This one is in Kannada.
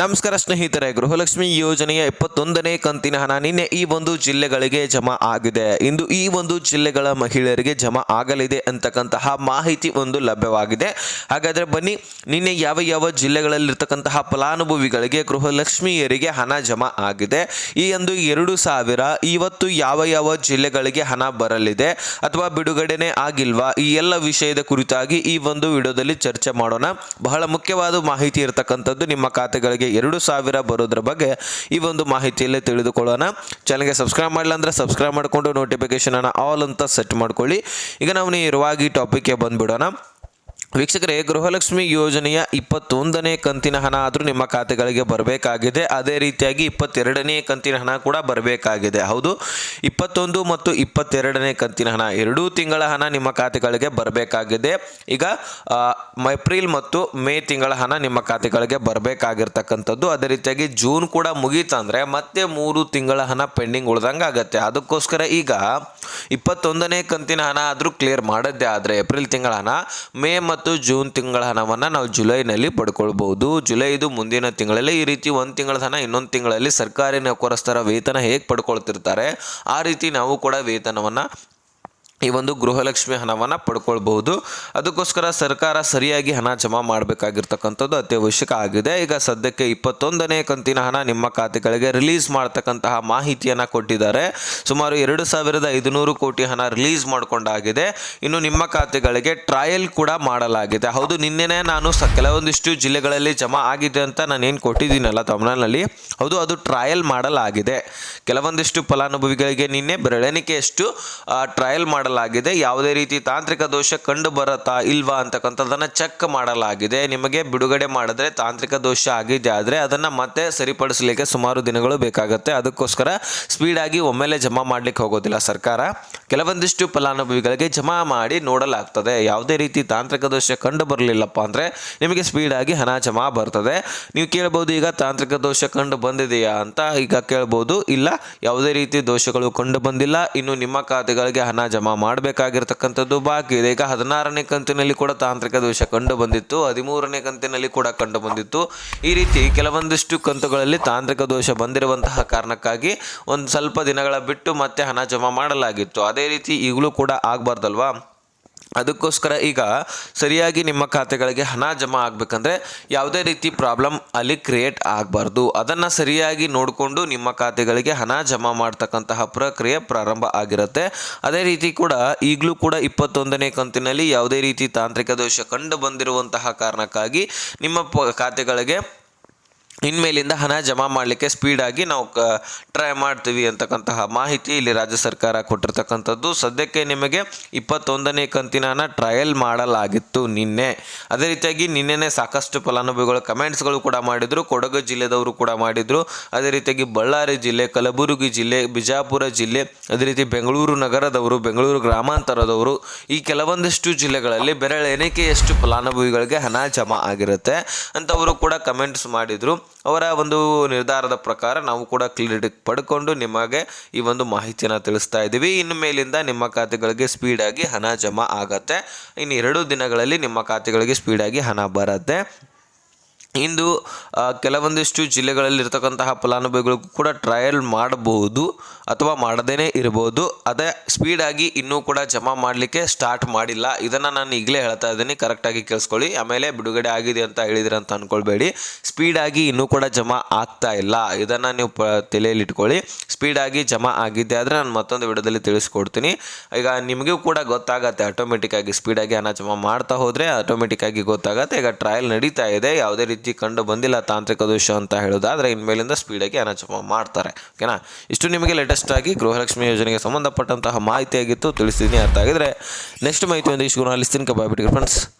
ನಮಸ್ಕಾರ ಸ್ನೇಹಿತರೆ, ಗೃಹಲಕ್ಷ್ಮಿ ಯೋಜನೆಯ ಇಪ್ಪತ್ತೊಂದನೇ ಕಂತಿನ ಹಣ ನಿನ್ನೆ ಈ ಒಂದು ಜಿಲ್ಲೆಗಳಿಗೆ ಜಮಾ ಆಗಿದೆ. ಇಂದು ಈ ಒಂದು ಜಿಲ್ಲೆಗಳ ಮಹಿಳೆಯರಿಗೆ ಜಮಾ ಆಗಲಿದೆ ಅಂತಕ್ಕಂತಹ ಮಾಹಿತಿ ಒಂದು ಲಭ್ಯವಾಗಿದೆ. ಹಾಗಾದರೆ ಬನ್ನಿ, ನಿನ್ನೆ ಯಾವ ಯಾವ ಜಿಲ್ಲೆಗಳಲ್ಲಿರ್ತಕ್ಕಂತಹ ಫಲಾನುಭವಿಗಳಿಗೆ ಗೃಹಲಕ್ಷ್ಮಿಯರಿಗೆ ಹಣ ಜಮಾ ಆಗಿದೆ. ಈ ಒಂದು ಎರಡು ಸಾವಿರ ಇವತ್ತು ಯಾವ ಯಾವ ಜಿಲ್ಲೆಗಳಿಗೆ ಹಣ ಬರಲಿದೆ ಅಥವಾ ಬಿಡುಗಡೆನೇ ಆಗಿಲ್ವಾ, ಈ ಎಲ್ಲ ವಿಷಯದ ಕುರಿತಾಗಿ ಈ ಒಂದು ವಿಡಿಯೋದಲ್ಲಿ ಚರ್ಚೆ ಮಾಡೋಣ. ಬಹಳ ಮುಖ್ಯವಾದ ಮಾಹಿತಿ ಇರತಕ್ಕಂಥದ್ದು ನಿಮ್ಮ ಖಾತೆಗಳಿಗೆ ಎರಡು ಸಾವಿರ ಬರೋದ್ರ ಬಗ್ಗೆ ಈ ಒಂದು ಮಾಹಿತಿಯಲ್ಲಿ ತಿಳಿದುಕೊಳ್ಳೋಣ. ಚಾನಲ್ಗೆ ಸಬ್ಸ್ಕ್ರೈಬ್ ಮಾಡಿಲ್ಲ ಅಂದರೆ ಸಬ್ಸ್ಕ್ರೈಬ್ ಮಾಡಿಕೊಂಡು ನೋಟಿಫಿಕೇಶನ್ ಆಲ್ ಅಂತ ಸೆಟ್ ಮಾಡ್ಕೊಳ್ಳಿ. ಈಗ ನಾವು ನೇರವಾಗಿ ಟಾಪಿಕ್ಗೆ ಬಂದ್ಬಿಡೋಣ. ವೀಕ್ಷಕರೇ, ಗೃಹಲಕ್ಷ್ಮಿ ಯೋಜನೆಯ ಇಪ್ಪತ್ತೊಂದನೇ ಕಂತಿನ ಹಣ ಆದರೂ ನಿಮ್ಮ ಖಾತೆಗಳಿಗೆ ಬರಬೇಕಾಗಿದೆ. ಅದೇ ರೀತಿಯಾಗಿ ಇಪ್ಪತ್ತೆರಡನೇ ಕಂತಿನ ಹಣ ಕೂಡ ಬರಬೇಕಾಗಿದೆ. ಹೌದು, ಇಪ್ಪತ್ತೊಂದು ಮತ್ತು ಇಪ್ಪತ್ತೆರಡನೇ ಕಂತಿನ ಹಣ ಎರಡೂ ತಿಂಗಳ ಹಣ ನಿಮ್ಮ ಖಾತೆಗಳಿಗೆ ಬರಬೇಕಾಗಿದೆ. ಈಗ ಏಪ್ರಿಲ್ ಮತ್ತು ಮೇ ತಿಂಗಳ ಹಣ ನಿಮ್ಮ ಖಾತೆಗಳಿಗೆ ಬರಬೇಕಾಗಿರ್ತಕ್ಕಂಥದ್ದು. ಅದೇ ರೀತಿಯಾಗಿ ಜೂನ್ ಕೂಡ ಮುಗೀತಂದರೆ ಮತ್ತೆ ಮೂರು ತಿಂಗಳ ಹಣ ಪೆಂಡಿಂಗ್ ಉಳ್ದಂಗೆ ಆಗುತ್ತೆ. ಅದಕ್ಕೋಸ್ಕರ ಈಗ ಇಪ್ಪತ್ತೊಂದನೇ ಕಂತಿನ ಹಣ ಆದರೂ ಕ್ಲಿಯರ್ ಮಾಡದ್ದೇ ಆದರೆ ಏಪ್ರಿಲ್ ತಿಂಗಳ ಹಣ, ಮೇ ಮತ್ತು ಜೂನ್ ತಿಂಗಳ ಹಣವನ್ನು ನಾವು ಜುಲೈನಲ್ಲಿ ಪಡ್ಕೊಳ್ಬಹುದು. ಜುಲೈದು ಮುಂದಿನ ತಿಂಗಳಲ್ಲಿ ಈ ರೀತಿ ಒಂದು ತಿಂಗಳ ಹಣ, ಇನ್ನೊಂದು ತಿಂಗಳಲ್ಲಿ ಸರ್ಕಾರಿ ನೌಕರಸ್ಥರ ವೇತನ ಹೇಗೆ ಪಡ್ಕೊಳ್ತಿರ್ತಾರೆ, ಆ ರೀತಿ ನಾವು ಕೂಡ ವೇತನವನ್ನು ಈ ಒಂದು ಗೃಹಲಕ್ಷ್ಮಿ ಹಣವನ್ನು ಪಡ್ಕೊಳ್ಬಹುದು. ಅದಕ್ಕೋಸ್ಕರ ಸರ್ಕಾರ ಸರಿಯಾಗಿ ಹಣ ಜಮಾ ಮಾಡಬೇಕಾಗಿರ್ತಕ್ಕಂಥದ್ದು ಅತ್ಯವಶ್ಯಕ ಆಗಿದೆ. ಈಗ ಸದ್ಯಕ್ಕೆ ಇಪ್ಪತ್ತೊಂದನೇ ಕಂತಿನ ಹಣ ನಿಮ್ಮ ಖಾತೆಗಳಿಗೆ ರಿಲೀಸ್ ಮಾಡ್ತಕ್ಕಂತಹ ಮಾಹಿತಿಯನ್ನು ಕೊಟ್ಟಿದ್ದಾರೆ. ಸುಮಾರು ಎರಡು ಸಾವಿರದ ಐದುನೂರು ಕೋಟಿ ಹಣ ರಿಲೀಸ್ ಮಾಡಿಕೊಂಡಾಗಿದೆ. ಇನ್ನು ನಿಮ್ಮ ಖಾತೆಗಳಿಗೆ ಟ್ರಯಲ್ ಕೂಡ ಮಾಡಲಾಗಿದೆ. ಹೌದು, ನಿನ್ನೆನೇ ನಾನು ಸ ಕೆಲವೊಂದಿಷ್ಟು ಜಿಲ್ಲೆಗಳಲ್ಲಿ ಜಮಾ ಆಗಿದೆ ಅಂತ ನಾನು ಏನು ಕೊಟ್ಟಿದ್ದೀನಲ್ಲ ತಮಿಳ್ನಲ್ಲಿ ಹೌದು, ಅದು ಟ್ರಯಲ್ ಮಾಡಲಾಗಿದೆ. ಕೆಲವೊಂದಿಷ್ಟು ಫಲಾನುಭವಿಗಳಿಗೆ ನಿನ್ನೆ ಬೆರಳೆಣಿಕೆಯಷ್ಟು ಟ್ರಯಲ್ ಮಾಡಲಾಗಿದೆ. ಯಾವುದೇ ರೀತಿ ತಾಂತ್ರಿಕ ದೋಷ ಕಂಡು ಬರುತ್ತಾ ಇಲ್ವಾ ಅಂತಕ್ಕಂಥದ್ದನ್ನು ಚೆಕ್ ಮಾಡಲಾಗಿದೆ. ನಿಮಗೆ ಬಿಡುಗಡೆ ಮಾಡಿದ್ರೆ ತಾಂತ್ರಿಕ ದೋಷ ಆಗಿದೆ ಆದರೆ ಅದನ್ನು ಮತ್ತೆ ಸರಿಪಡಿಸಲಿಕ್ಕೆ ಸುಮಾರು ದಿನಗಳು ಬೇಕಾಗುತ್ತೆ. ಅದಕ್ಕೋಸ್ಕರ ಸ್ಪೀಡಾಗಿ ಒಮ್ಮೆಲೆ ಜಮಾ ಮಾಡಲಿಕ್ಕೆ ಹೋಗೋದಿಲ್ಲ ಸರ್ಕಾರ. ಕೆಲವೊಂದಿಷ್ಟು ಫಲಾನುಭವಿಗಳಿಗೆ ಜಮಾ ಮಾಡಿ ನೋಡಲಾಗ್ತದೆ. ಯಾವುದೇ ರೀತಿ ತಾಂತ್ರಿಕ ದೋಷ ಕಂಡು ಬರಲಿಲ್ಲಪ್ಪ ಅಂದರೆ ನಿಮಗೆ ಸ್ಪೀಡಾಗಿ ಹಣ ಜಮಾ ಬರ್ತದೆ. ನೀವು ಕೇಳ್ಬೋದು, ಈಗ ತಾಂತ್ರಿಕ ದೋಷ ಕಂಡು ಬಂದಿದೆಯಾ ಅಂತ ಈಗ ಕೇಳ್ಬೋದು. ಇಲ್ಲ, ಯಾವುದೇ ರೀತಿ ದೋಷಗಳು ಕಂಡು ಬಂದಿಲ್ಲ. ಇನ್ನು ನಿಮ್ಮ ಖಾತೆಗಳಿಗೆ ಹಣ ಜಮಾ ಮಾಡಬೇಕಾಗಿರ್ತಕ್ಕಂಥದ್ದು ಬಾಕಿ ಇದೆ. ಈಗ ಹದಿನಾರನೇ ಕಂತಿನಲ್ಲಿ ಕೂಡ ತಾಂತ್ರಿಕ ದೋಷ ಕಂಡು ಬಂದಿತ್ತು. ಹದಿಮೂರನೇ ಕಂತಿನಲ್ಲಿ ಕೂಡ ಕಂಡು ಬಂದಿತ್ತು. ಈ ರೀತಿ ಕೆಲವೊಂದಿಷ್ಟು ಕಂತುಗಳಲ್ಲಿ ತಾಂತ್ರಿಕ ದೋಷ ಬಂದಿರುವಂತಹ ಕಾರಣಕ್ಕಾಗಿ ಒಂದು ಸ್ವಲ್ಪ ದಿನಗಳ ಬಿಟ್ಟು ಮತ್ತೆ ಹಣ ಜಮಾ ಮಾಡಲಾಗಿತ್ತು. ಅದೇ ರೀತಿ ಈಗಲೂ ಕೂಡ ಆಗಬಾರ್ದಲ್ವಾ? ಅದಕ್ಕೋಸ್ಕರ ಈಗ ಸರಿಯಾಗಿ ನಿಮ್ಮ ಖಾತೆಗಳಿಗೆ ಹಣ ಜಮಾ ಆಗಬೇಕಂದ್ರೆ ಯಾವುದೇ ರೀತಿ ಪ್ರಾಬ್ಲಮ್ ಅಲ್ಲಿ ಕ್ರಿಯೇಟ್ ಆಗಬಾರ್ದು. ಅದನ್ನು ಸರಿಯಾಗಿ ನೋಡಿಕೊಂಡು ನಿಮ್ಮ ಖಾತೆಗಳಿಗೆ ಹಣ ಜಮಾ ಮಾಡ್ತಕ್ಕಂತಹ ಪ್ರಕ್ರಿಯೆ ಪ್ರಾರಂಭ ಆಗಿರುತ್ತೆ. ಅದೇ ರೀತಿ ಕೂಡ ಈಗಲೂ ಕೂಡ ಇಪ್ಪತ್ತೊಂದನೇ ಕಂತಿನಲ್ಲಿ ಯಾವುದೇ ರೀತಿ ತಾಂತ್ರಿಕ ದೋಷ ಕಂಡು ಬಂದಿರುವಂತಹ ಕಾರಣಕ್ಕಾಗಿ ನಿಮ್ಮ ಖಾತೆಗಳಿಗೆ ಇನ್ಮೇಲಿಂದ ಹಣ ಜಮಾ ಮಾಡಲಿಕ್ಕೆ ಸ್ಪೀಡಾಗಿ ನಾವು ಕ ಟ್ರೈ ಮಾಡ್ತೀವಿ ಅಂತಕ್ಕಂತಹ ಮಾಹಿತಿ ಇಲ್ಲಿ ರಾಜ್ಯ ಸರ್ಕಾರ ಕೊಟ್ಟಿರ್ತಕ್ಕಂಥದ್ದು. ಸದ್ಯಕ್ಕೆ ನಿಮಗೆ ಇಪ್ಪತ್ತೊಂದನೇ ಕಂತಿನ ಹಣ ಟ್ರಯಲ್ ಮಾಡಲಾಗಿತ್ತು ನಿನ್ನೆ. ಅದೇ ರೀತಿಯಾಗಿ ನಿನ್ನೆನೇ ಸಾಕಷ್ಟು ಫಲಾನುಭವಿಗಳು ಕಮೆಂಟ್ಸ್ಗಳು ಕೂಡ ಮಾಡಿದರು, ಕೊಡಗು ಜಿಲ್ಲೆದವರು ಕೂಡ ಮಾಡಿದರು. ಅದೇ ರೀತಿಯಾಗಿ ಬಳ್ಳಾರಿ ಜಿಲ್ಲೆ, ಕಲಬುರಗಿ ಜಿಲ್ಲೆ, ಬಿಜಾಪುರ ಜಿಲ್ಲೆ, ಅದೇ ರೀತಿ ಬೆಂಗಳೂರು ನಗರದವರು, ಬೆಂಗಳೂರು ಗ್ರಾಮಾಂತರದವರು ಈ ಕೆಲವೊಂದಿಷ್ಟು ಜಿಲ್ಲೆಗಳಲ್ಲಿ ಬೆರಳೆಣಿಕೆಯಷ್ಟು ಫಲಾನುಭವಿಗಳಿಗೆ ಹಣ ಜಮಾ ಆಗಿರುತ್ತೆ ಅಂತವರು ಕೂಡ ಕಮೆಂಟ್ಸ್ ಮಾಡಿದರು. ಅವರ ಒಂದು ನಿರ್ಧಾರದ ಪ್ರಕಾರ ನಾವು ಕೂಡ ಕ್ಲಿಯರಿಟಿ ಪಡ್ಕೊಂಡು ನಿಮಗೆ ಈ ಒಂದು ಮಾಹಿತಿಯನ್ನು ತಿಳಿಸ್ತಾ ಇದ್ದೀವಿ. ಇನ್ನು ಮೇಲಿಂದ ನಿಮ್ಮ ಖಾತೆಗಳಿಗೆ ಸ್ಪೀಡಾಗಿ ಹಣ ಜಮಾ ಆಗತ್ತೆ. ಇನ್ನು ಎರಡು ದಿನಗಳಲ್ಲಿ ನಿಮ್ಮ ಖಾತೆಗಳಿಗೆ ಸ್ಪೀಡಾಗಿ ಹಣ ಬರುತ್ತೆ. ಇಂದು ಕೆಲವೊಂದಿಷ್ಟು ಜಿಲ್ಲೆಗಳಲ್ಲಿರ್ತಕ್ಕಂತಹ ಫಲಾನುಭವಿಗಳಿಗೂ ಕೂಡ ಟ್ರಯಲ್ ಮಾಡಬಹುದು ಅಥವಾ ಮಾಡದೇನೆ ಇರಬಹುದು. ಅದೇ ಸ್ಪೀಡಾಗಿ ಇನ್ನೂ ಕೂಡ ಜಮಾ ಮಾಡಲಿಕ್ಕೆ ಸ್ಟಾರ್ಟ್ ಮಾಡಿಲ್ಲ. ಇದನ್ನು ನಾನು ಈಗಲೇ ಹೇಳ್ತಾ ಇದ್ದೀನಿ. ಕರೆಕ್ಟಾಗಿ ಕೇಳಿಸ್ಕೊಳ್ಳಿ. ಆಮೇಲೆ ಬಿಡುಗಡೆ ಆಗಿದೆ ಅಂತ ಹೇಳಿದಿರ ಅಂತ ಅಂದ್ಕೊಳ್ಬೇಡಿ ಸ್ಪೀಡಾಗಿ ಇನ್ನೂ ಕೂಡ ಜಮಾ ಆಗ್ತಾ ಇಲ್ಲ. ಇದನ್ನು ನೀವು ಪ, ತಲೆಯಲ್ಲಿ ಇಟ್ಕೊಳ್ಳಿ. ಸ್ಪೀಡಾಗಿ ಜಮಾ ಆಗಿದ್ದೆ ಆದರೆ ನಾನು ಮತ್ತೊಂದು ವಿಡಿಯೋದಲ್ಲಿ ತಿಳಿಸ್ಕೊಡ್ತೀನಿ. ಈಗ ನಿಮಗೂ ಕೂಡ ಗೊತ್ತಾಗತ್ತೆ. ಆಟೋಮೆಟಿಕ್ಕಾಗಿ ಸ್ಪೀಡಾಗಿ ಹಣ ಜಮಾ ಮಾಡ್ತಾ ಹೋದರೆ ಆಟೋಮೆಟಿಕ್ಕಾಗಿ ಗೊತ್ತಾಗತ್ತೆ. ಈಗ ಟ್ರಯಲ್ ನಡೀತಾ ಇದೆ. ಯಾವುದೇ ರೀತಿ ಕಂಡು ಬಂದಿಲ್ಲ ತಾಂತ್ರಿಕ ದೋಷ ಅಂತ ಹೇಳೋದಾದರೆ ಇನ್ಮೇಲಿಂದ ಸ್ಪೀಡಾಗಿ ಅನಾಚಮ ಮಾಡ್ತಾರೆ. ಓಕೆನಾ ಇಷ್ಟು ನಿಮಗೆ ಲೇಟೆಸ್ಟ್ ಆಗಿ ಗೃಹಲಕ್ಷ್ಮಿ ಯೋಜನೆಗೆ ಸಂಬಂಧಪಟ್ಟಂತಹ ಮಾಹಿತಿಯಾಗಿತ್ತು ತಿಳಿಸಿದ್ದೀನಿ ಅರ್ಥ ಆಗಿದ್ರೆ ನೆಕ್ಸ್ಟ್ ಮಾಹಿತಿ ಒಂದಿಷ್ಟು ಅಲ್ಲಿಸ್ತೀನಿ ಬಾಯ್ ಬಿಟ್ಟಿಗೆ ಫ್ರೆಂಡ್ಸ್